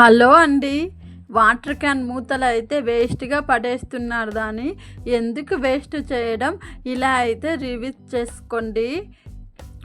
Hello అండి. Water can మూతలు అయితే వేస్ట్గా పడేస్తున్నారు దాన్ని. ఎందుకు వేస్ట్ చేయడం? ఇలా అయితే రివ్యూ చేసుకోండి.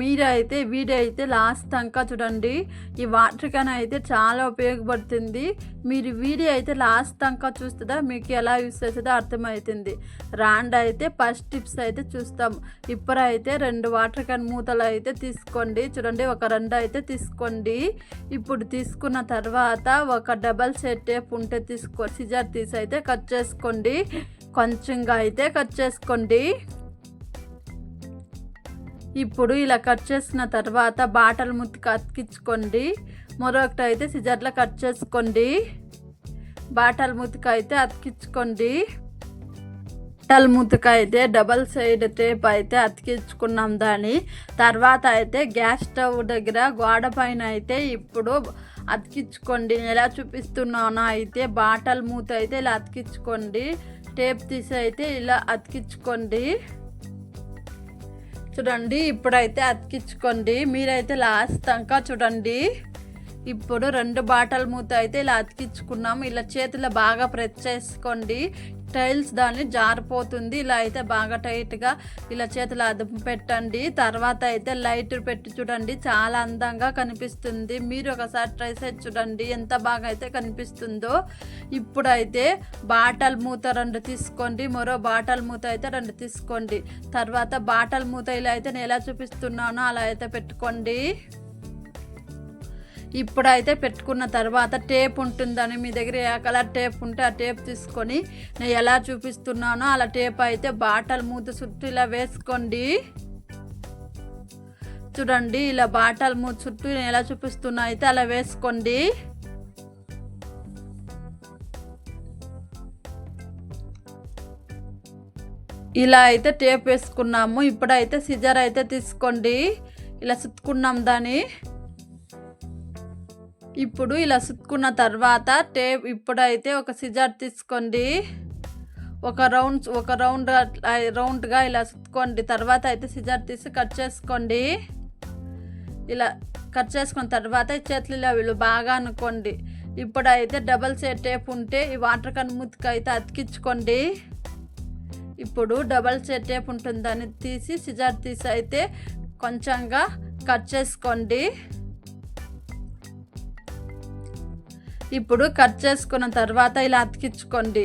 మీరైతే వీడియో అయితే లాస్ట్ దాకా చూడండి. ఈ వాటర్ క్యాన్ అయితే చాలా ఉపయోగపడుతుంది. మీరు వీడియో అయితే లాస్ట్ దాకా చూస్తుందా? మీకు ఎలా యూస్ చేస్తుందో అర్థమవుతుంది. రాండ్ అయితే ఫస్ట్ టిప్స్ అయితే చూస్తాం. ఇప్పుడైతే రెండు వాటర్ క్యాన్ మూతలు అయితే తీసుకోండి. చూడండి ఒక రెండు అయితే తీసుకోండి. ఇప్పుడు తీసుకున్న తర్వాత ఒక డబల్ సెట్ టేప్ ఉంటే తీసుకో సిజర్ తీసి అయితే కట్ చేసుకోండి. కొంచెంగా అయితే కట్ చేసుకోండి. ఇప్పుడు ఇలా కట్ చేసిన తర్వాత బాటల్ ముత్తికి అతికించుకోండి మరొకటి అయితే సిజర్లో కట్ చేసుకోండి. బాటల్ ముతిక అయితే అతికించుకోండి. టల్ ముతిక అయితే డబల్ సైడ్ టేప్ అయితే అతికించుకున్నాం దాన్ని. తర్వాత అయితే గ్యాస్ స్టవ్ దగ్గర గోడ పైన అయితే ఇప్పుడు అతికించుకోండి. ఎలా చూపిస్తున్నానో అయితే బాటల్ మూత అయితే ఇలా అతికించుకోండి. టేప్ తీసి అయితే ఇలా అతికించుకోండి. చూడండి ఇప్పుడైతే అతికించుకోండి. మీరైతే లాస్ట్ దాకా చూడండి. ఇప్పుడు రెండు బాటల్ మూత అయితే ఇలా అతికించుకున్నాం. ఇలా చేతిలో బాగా ప్రెస్ చేసుకోండి. టైల్స్ దాన్ని జారిపోతుంది. ఇలా అయితే బాగా టైట్గా ఇలా చేతులు అదుపు పెట్టండి. తర్వాత అయితే లైట్ పెట్టి చూడండి. చాలా అందంగా కనిపిస్తుంది. మీరు ఒకసారి ట్రై చేసి చూడండి. ఎంత బాగా అయితే కనిపిస్తుందో. ఇప్పుడైతే బాటల్ మూత రెండు తీసుకోండి. మరో బాటల్ మూత అయితే రెండు తీసుకోండి. తర్వాత బాటల్ మూత ఇలా అయితే నేను ఎలా చూపిస్తున్నానో అలా అయితే పెట్టుకోండి. ఇప్పుడైతే పెట్టుకున్న తర్వాత టేప్ ఉంటుందని మీ దగ్గర ఏ కలర్ టేప్ ఉంటే ఆ టేప్ తీసుకొని నేను ఎలా చూపిస్తున్నానో అలా టేప్ అయితే బాటల్ మూత చుట్టూ ఇలా వేసుకోండి. చూడండి ఇలా బాటల్ మూత చుట్టూ నేను ఎలా చూపిస్తున్నా అయితే అలా వేసుకోండి. ఇలా అయితే టేప్ వేసుకున్నాము. ఇప్పుడైతే సిజర్ అయితే తీసుకోండి. ఇలా చుట్టుకున్నాం దాన్ని. ఇప్పుడు ఇలా సుత్తుకున్న తర్వాత టేప్ ఇప్పుడైతే ఒక సిజర్ తీసుకోండి. ఒక రౌండ్ ఒక రౌండ్ రౌండ్గా ఇలా సుత్తుకోండి. తర్వాత అయితే సిజర్ తీసి కట్ చేసుకోండి. ఇలా కట్ చేసుకున్న తర్వాత చేతులు ఇలా వీళ్ళు బాగా అనుకోండి. ఇప్పుడైతే డబల్ సైడ్ టేప్ ఉంటే ఈ వాటర్ కన్ ముతికి అయితే అతికించుకోండి. ఇప్పుడు డబల్ సైడ్ టేప్ ఉంటుందని తీసి సిజర్ తీసి అయితే కొంచెంగా కట్ చేసుకోండి. ఇప్పుడు కట్ చేసుకున్న తర్వాత ఇలా అతికించుకోండి.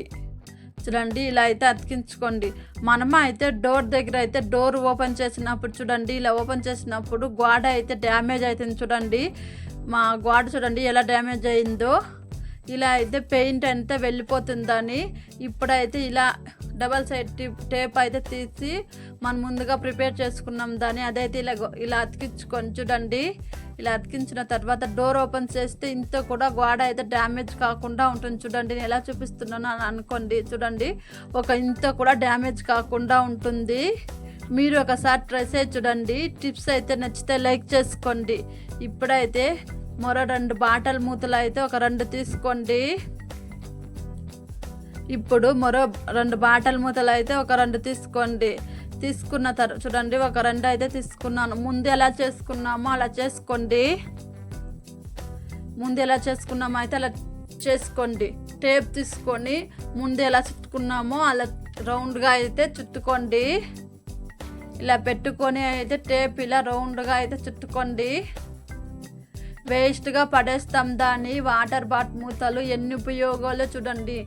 చూడండి ఇలా అయితే అతికించుకోండి. మనమ అయితే డోర్ దగ్గర అయితే డోర్ ఓపెన్ చేసినప్పుడు చూడండి ఇలా ఓపెన్ చేసినప్పుడు గోడ అయితే డ్యామేజ్ అవుతుంది చూడండి. మా గోడ చూడండి ఎలా డ్యామేజ్ అయిందో. ఇలా అయితే పెయింట్ అంతా వెళ్ళిపోతుందని ఇప్పుడైతే ఇలా డబల్ సైడ్ టేప్ అయితే తీసి మనం ముందుగా ప్రిపేర్ చేసుకున్నాం దాన్ని. అదైతే ఇలా ఇలా అతికించుకొని చూడండి. ఇలా అతికించిన తర్వాత డోర్ ఓపెన్ చేస్తే ఇంత కూడా గోడ అయితే డ్యామేజ్ కాకుండా ఉంటుంది చూడండి. నేను ఎలా చూపిస్తున్నాను అని అనుకోండి. చూడండి. ఒక ఇంత కూడా డ్యామేజ్ కాకుండా ఉంటుంది. మీరు ఒకసారి ట్రై చేసి చూడండి. టిప్స్ అయితే నచ్చితే లైక్ చేసుకోండి. ఇప్పుడైతే మరో రెండు బాటల్ మూతలు అయితే ఒక రెండు తీసుకోండి. ఇప్పుడు మరో రెండు బాటల్ మూతలు అయితే ఒక రెండు తీసుకోండి. తీసుకున్న తర్వాత చూడండి ఒక రెండు అయితే తీసుకున్నాను. ముందు ఎలా చేసుకున్నామో అలా చేసుకోండి. ముందు ఎలా చేసుకున్నామో అయితే అలా చేసుకోండి. టేప్ తీసుకొని ముందు ఎలా చుట్టుకున్నామో అలా రౌండ్గా అయితే చుట్టుకోండి. ఇలా పెట్టుకొని అయితే టేప్ ఇలా రౌండ్గా అయితే చుట్టుకోండి. వేస్ట్గా పడేస్తాం. దాన్ని వాటర్ బాట్ మూతలు ఎన్ని ఉపయోగాలు చూడండి.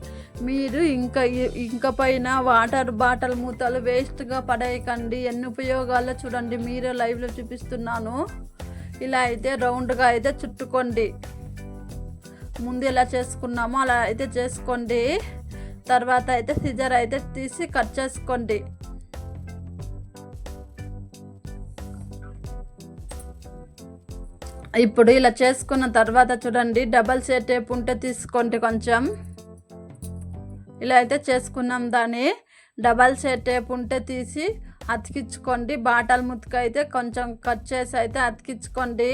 మీరు ఇంకా ఇంకా పైన వాటర్ బాటిల్ మూతలు వేస్ట్గా పడేయకండి. ఎన్ని ఉపయోగాలు చూడండి. మీరే లైవ్లో చూపిస్తున్నాను. ఇలా అయితే రౌండ్గా అయితే చుట్టుకోండి. ముందు ఎలా చేసుకున్నామో అలా అయితే చేసుకోండి. తర్వాత అయితే సిజర్ అయితే తీసి కట్ చేసుకోండి. ఇప్పుడు ఇలా చేసుకున్న తర్వాత చూడండి డబల్ సెట్ టేప్ ఉంటే తీసుకోండి కొంచెం. ఇలా అయితే చేసుకున్నాం దాన్ని. డబల్ సెట్ టేప్ ఉంటే తీసి అతికించుకోండి. బాటల్ ముతుక అయితే కొంచెం కట్ చేసి అయితే అతికించుకోండి.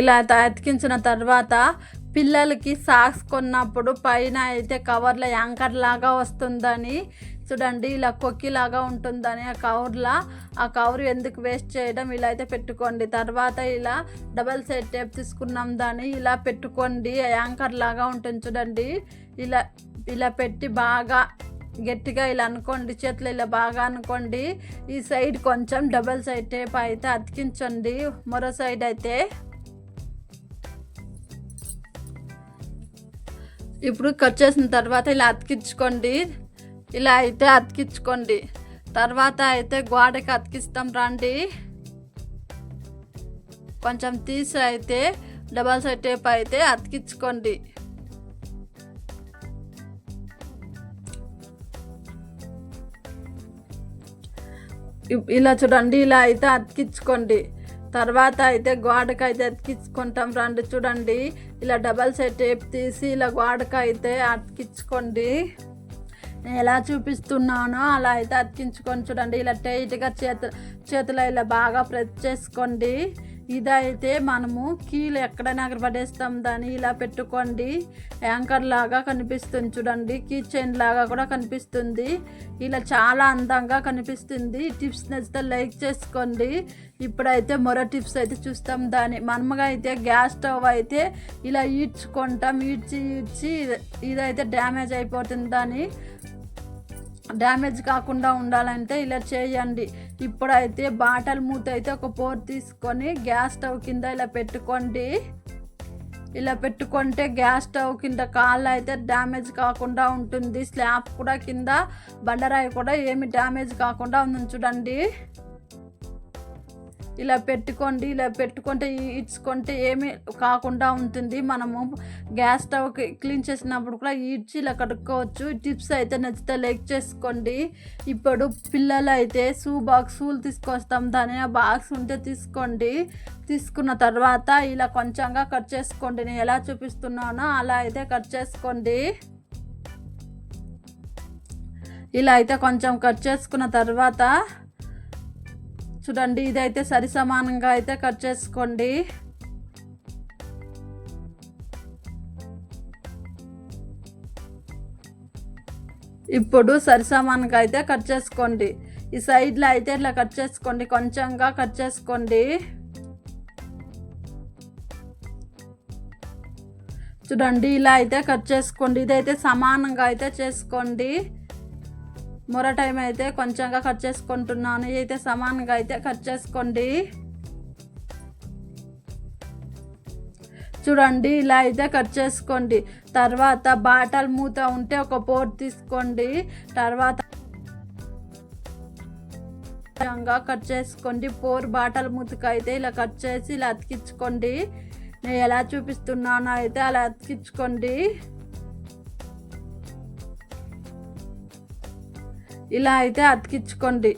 ఇలా అతికించిన తర్వాత పిల్లలకి సాక్స్ కొన్నప్పుడు పైన అయితే కవర్లో యాంకర్ లాగా వస్తుందని చూడండి ఇలా కొక్కిలాగా ఉంటుందని ఆ కవర్లా. ఆ కవర్ ఎందుకు వేస్ట్ చేయడం ఇలా అయితే పెట్టుకోండి. తర్వాత ఇలా డబల్ సైడ్ టేప్ తీసుకున్నాం దాన్ని ఇలా పెట్టుకోండి. యాంకర్ లాగా ఉంటుంది చూడండి. ఇలా ఇలా పెట్టి బాగా గట్టిగా ఇలా అనుకోండి చేతులు ఇలా బాగా అనుకోండి. ఈ సైడ్ కొంచెం డబల్ సైడ్ టేప్ అయితే అతికించండి. మరో సైడ్ అయితే ఇప్పుడు కట్ చేసిన తర్వాత ఇలా అతికించుకోండి. ఇలా అయితే అతికించుకోండి. తర్వాత అయితే గోడకి అతికిస్తాం రండి. కొంచెం తీసి అయితే డబల్ సైడ్ టేప్ అయితే అతికించుకోండి. ఇలా చూడండి ఇలా అయితే అతికించుకోండి. తర్వాత అయితే గోడకు అయితే అతికించుకుంటాం రండి చూడండి. ఇలా డబల్ సైడ్ టేప్ తీసి ఇలా గోడకు అయితే అతికించుకోండి. ఎలా చూపిస్తున్నానో అలా అయితే అతికించుకొని చూడండి. ఇలా టైట్గా చేతు చేతులు ఇలా బాగా ప్రెస్ చేసుకోండి. ఇదైతే మనము కీలు ఎక్కడైనా అక్కడ పడేస్తాం దాన్ని ఇలా పెట్టుకోండి. యాంకర్ లాగా కనిపిస్తుంది చూడండి. కీ చైన్ లాగా కూడా కనిపిస్తుంది. ఇలా చాలా అందంగా కనిపిస్తుంది. టిప్స్ నచ్చితే లైక్ చేసుకోండి. ఇప్పుడైతే మరో టిప్స్ అయితే చూస్తాం దాన్ని. మనముగా అయితే గ్యాస్ స్టవ్ అయితే ఇలా ఈడ్చుకుంటాం. ఈడ్చి ఈడ్చి ఇదైతే డ్యామేజ్ అయిపోతుంది దాన్ని. డ్యామేజ్ కాకుండా ఉండాలంటే ఇలా చేయండి. ఇప్పుడైతే బాటల్ మూత అయితే ఒక పోర్ తీసుకొని గ్యాస్ స్టవ్ కింద ఇలా పెట్టుకోండి. ఇలా పెట్టుకుంటే గ్యాస్ స్టవ్ కింద కాళ్ళు అయితే డ్యామేజ్ కాకుండా ఉంటుంది. స్లాబ్ కూడా కింద బండరాయి కూడా ఏమి డ్యామేజ్ కాకుండా ఉంది చూడండి. ఇలా పెట్టుకోండి ఇలా పెట్టుకుంటే ఈడ్చుకుంటే ఏమీ కాకుండా ఉంటుంది. మనము గ్యాస్ స్టవ్ క్లీన్ చేసినప్పుడు కూడా ఈడ్చి ఇలా కడుక్కోవచ్చు. టిప్స్ అయితే నచ్చితే లైక్ చేసుకోండి. ఇప్పుడు పిల్లలు అయితే షూ బాక్స్ తీసుకొస్తాం. దాని ఆ బాక్స్ ఉంటే తీసుకోండి. తీసుకున్న తర్వాత ఇలా కొంచెంగా కట్ చేసుకోండి. నేను ఎలా చూపిస్తున్నానో అలా అయితే కట్ చేసుకోండి. ఇలా అయితే కొంచెం కట్ చేసుకున్న తర్వాత చూడండి ఇదైతే సరి సమానంగా అయితే కట్ చేసుకోండి. ఇప్పుడు సరి సమానంగా అయితే కట్ చేసుకోండి. ఈ సైడ్లో అయితే ఇట్లా కట్ చేసుకోండి కొంచెంగా కట్ చేసుకోండి. చూడండి ఇలా అయితే కట్ చేసుకోండి. ఇదైతే సమానంగా అయితే చేసుకోండి. మొర టైం అయితే కొంచెంగా కట్ చేసుకుంటున్నాను అయితే సమానంగా అయితే కట్ చేసుకోండి. చూడండి ఇలా అయితే కట్ చేసుకోండి. తర్వాత బాటల్ మూత ఉంటే ఒక పోట్ తీసుకోండి. తర్వాత విధంగా కట్ చేసుకోండి. పోర్ బాటల్ మూతకు అయితే ఇలా కట్ చేసి ఇలా అతికించుకోండి. నేను ఎలా చూపిస్తున్నానో అయితే అలా అతికించుకోండి. ఇలా అయితే అతికించుకోండి.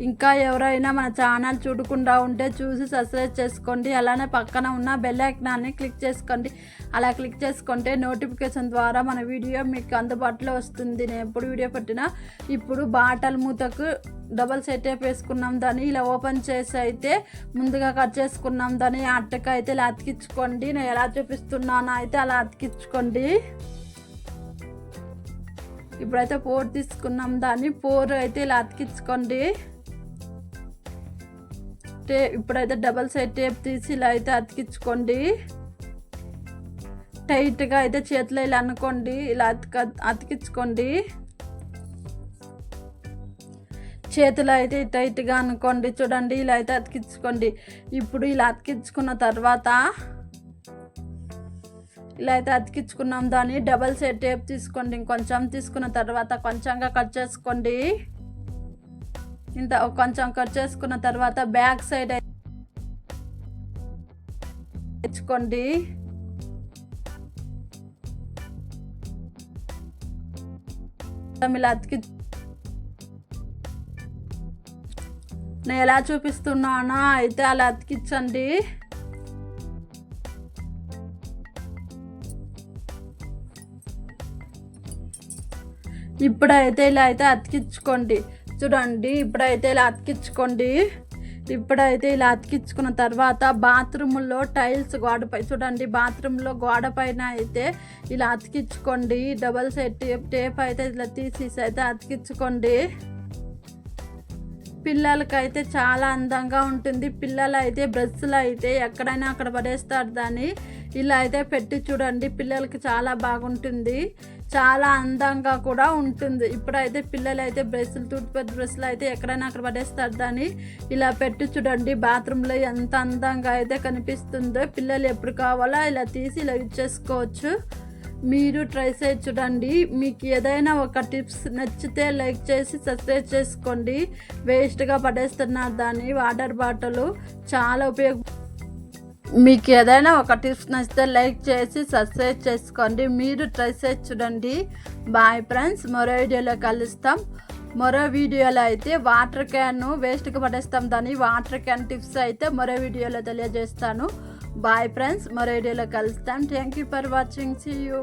ఇంకా ఎవరైనా మన ఛానల్ చూడకుండా ఉంటే చూసి సబ్స్క్రైబ్ చేసుకోండి. అలానే పక్కన ఉన్న బెల్ ఐకనాన్ని క్లిక్ చేసుకోండి. అలా క్లిక్ చేసుకుంటే నోటిఫికేషన్ ద్వారా మన వీడియో మీకు అందుబాటులో వస్తుంది. నేను ఎప్పుడు వీడియో పెట్టినా ఇప్పుడు బాటల్ మూతకు డబల్ సెట్ వేసుకున్నాం దాన్ని. ఇలా ఓపెన్ చేసి అయితే ముందుగా కట్ చేసుకున్నాం దాన్ని. అట్టక అయితే ఇలా అతికించుకోండి. నేను ఎలా చూపిస్తున్నానో అయితే అలా అతికించుకోండి. ఇప్పుడైతే పోర్ తీసుకున్నాం. దాన్ని పోర్ అయితే ఇలా అతికించుకోండి. టే ఇప్పుడైతే డబల్ సైడ్ టేప్ తీసి ఇలా అయితే అతికించుకోండి. టైట్గా అయితే చేతిలో ఇలా అనుకోండి. ఇలా అతిక అతికించుకోండి. చేతిలో అయితే టైట్గా అనుకోండి. చూడండి ఇలా అయితే అతికించుకోండి. ఇప్పుడు ఇలా అతికించుకున్న తర్వాత ఇలా అయితే అతికించుకున్నాం దాన్ని. డబల్ సెట్ టేప్ తీసుకోండి. ఇంకొంచెం తీసుకున్న తర్వాత కొంచెంగా కట్ చేసుకోండి. ఇంత కొంచెం కట్ చేసుకున్న తర్వాత బ్యాక్ సైడ్ తెచ్చుకోండి. ఇలా అతికి నేను ఎలా చూపిస్తున్నానో అయితే అలా అతికించండి. ఇప్పుడైతే ఇలా అయితే అతికించుకోండి. చూడండి ఇప్పుడైతే ఇలా అతికించుకోండి. ఇప్పుడైతే ఇలా అతికించుకున్న తర్వాత బాత్రూంలో టైల్స్ గోడపై చూడండి బాత్రూంలో గోడ పైన అయితే ఇలా అతికించుకోండి. డబల్ సెట్ టేప్ టేప్ అయితే ఇలా తీసేసి అయితే అతికించుకోండి. పిల్లలకైతే చాలా అందంగా ఉంటుంది. పిల్లలు అయితే బ్రష్లు అయితే ఎక్కడైనా అక్కడ పడేస్తారు దాన్ని. ఇలా అయితే పెట్టి చూడండి పిల్లలకి చాలా బాగుంటుంది. చాలా అందంగా కూడా ఉంటుంది. ఇప్పుడైతే పిల్లలు అయితే బ్రష్లు టూత్పేస్ట్ బ్రష్లు అయితే ఎక్కడైనా అక్కడ పడేస్తారు. దాన్ని ఇలా పెట్టి చూడండి బాత్రూంలో ఎంత అందంగా అయితే కనిపిస్తుందో. పిల్లలు ఎప్పుడు కావాలో ఇలా తీసి ఇలా ఇచ్చేసుకోవచ్చు చేసుకోవచ్చు. మీరు ట్రై చేసి చూడండి. మీకు ఏదైనా ఒక టిప్స్ నచ్చితే లైక్ చేసి సబ్స్క్రైబ్ చేసుకోండి. వేస్ట్గా పడేస్తున్నారు దాన్ని వాటర్ బాటిల్ చాలా ఉపయోగ మీకు ఏదైనా ఒక టిప్స్ నచ్చితే లైక్ చేసి సబ్స్క్రైబ్ చేసుకోండి. మీరు ట్రై చేసి చూడండి. బాయ్ ఫ్రెండ్స్ మరో వీడియోలో కలుస్తాం. మరో వీడియోలో అయితే వాటర్ క్యాన్ వేస్ట్గా పడేస్తాం. దాన్ని వాటర్ క్యాన్ టిప్స్ అయితే మరో వీడియోలో తెలియజేస్తాను. బాయ్ ఫ్రెండ్స్ మరో వీడియోలో కలుస్తాం. Thank you for watching see you